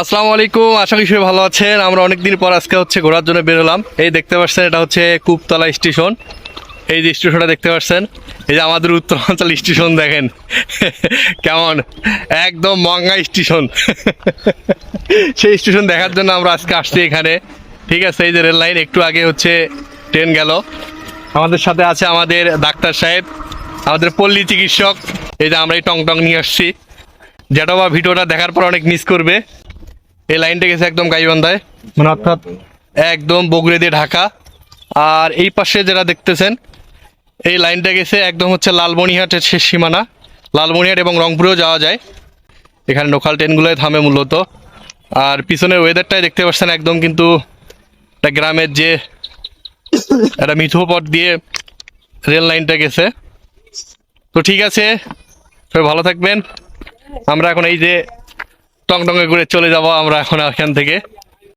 আসসালামু আলাইকুম, আশা করি সবাই ভালো আছেন। আমরা অনেকদিন পর আজকে হচ্ছে ঘোরার জন্য বেরোলাম এই দেখতে পাচ্ছেন, এটা হচ্ছে কুপতলা স্টেশন। এই যে স্টেশনটা দেখতে পাচ্ছেন, এই যে আমাদের উত্তরাঞ্চল স্টেশন দেখেন। কেমন? একদম মঙ্গা স্টেশন। সেই স্টেশন দেখার জন্য আমরা আজকে আসছি এখানে। ঠিক আছে, এই যে রেল লাইন, একটু আগে হচ্ছে ট্রেন গেল। আমাদের সাথে আছে আমাদের ডাক্তার সাহেব, আমাদের পল্লী চিকিৎসক। এই যে আমরা এই টং টং নিয়ে আসছি। যেটা বা ভিডিওটা দেখার পর অনেক মিস করবে। এই লাইনটা গেছে একদম গাইবান্ধায়। মানে অর্থাৎ একদম বগুড়ে দিয়ে ঢাকা। আর এই পাশে যারা দেখতেছেন এই লাইনটা গেছে একদম হচ্ছে লালমনিহাটের শেষ সীমানা। লালমনিহাট এবং রংপুরেও যাওয়া যায়। এখানে লোকাল ট্রেনগুলোই থামে মূলত। আর পিছনের ওয়েদারটাই দেখতে পাচ্ছেন একদম কিন্তু একটা গ্রামের যে একটা মিঠো পথ দিয়ে রেল লাইনটা গেছে। তো ঠিক আছে সবাই ভালো থাকবেন। আমরা এখন এই যে টং টং করে চলে যাব আমরা এখন এখান থেকে।